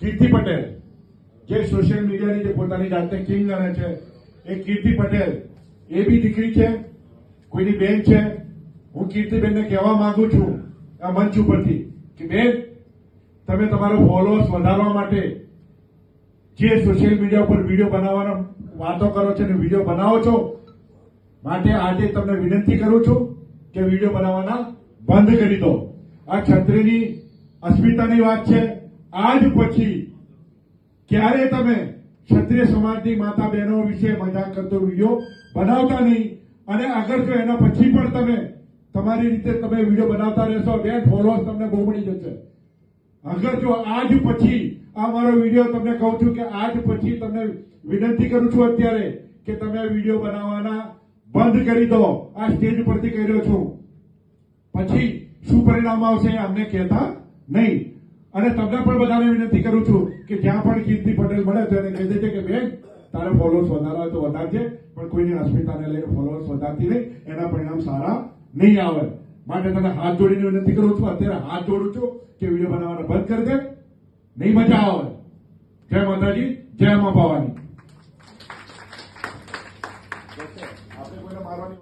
કીર્તિ પટેલ, જે સોશિયલ મીડિયાની જે પોતાની જાતને કિંગ ગણે છે, એ કીર્તિ પટેલ, એ બી દીકરી છે, કોઈની બેન છે. હું કીર્તિબેનને કહેવા માંગુ છું, આ મંચ ઉપરથી, કે બેન, તમે તમારો ફોલોઅર્સ વધારવા માટે જે સોશિયલ મીડિયા ઉપર વીડિયો બનાવવાનો વાતો કરો છો અને વીડિયો બનાવો છો, માટે આજે તમને વિનંતી કરું છું કે વીડિયો બનાવવાના બંધ કરી દો. આ છત્રીની અસ્મિતાની વાત છે. આજ પછી ક્યારે તમે ક્ષત્રિય સમાજની માતા બહેનો વિશે મજાક કરતો વીડિયો બનાવતા નહીં? અને આગળ જો એના પછી પણ તમે તમારી રીતે તમે વીડિયો બનાવતા રહેશો, બે ફોલોઅર્સ તમને બહુ મળી જશે. આગળ જો આજ પછી આ મારો વીડિયો તમને કહું છું કે આજ પછી તમને વિનંતી કરું છું અત્યારે કે તમે વીડિયો બનાવવાના બંધ કરી દો. આ સ્ટેજ પરથી કહી રહ્યો છું. પછી શું પરિણામ આવશે અમને કહેતા નહીં. અને તમને પણ બધાને વિનંતી કરું છું કે જ્યાં પણ કીર્તિ પટેલ મળે તો એને કહી દેજે કે, બેન, તારે ફોલોઅર્સ વધારવા હોય તો વધારજે પણ કોઈની અસ્મિતાને લઈને ફોલોઅર્સ વધારતી નહીં. એના પરિણામ સારા નહીં આવે. માટે તમે હાથ જોડીને વિનંતી કરું છું, અત્યારે હાથ જોડું છું કે વીડિયો બનાવવાનો બંધ કરી દે. નહીં મજા આવે. જય માતાજી, જય મા ભવાની.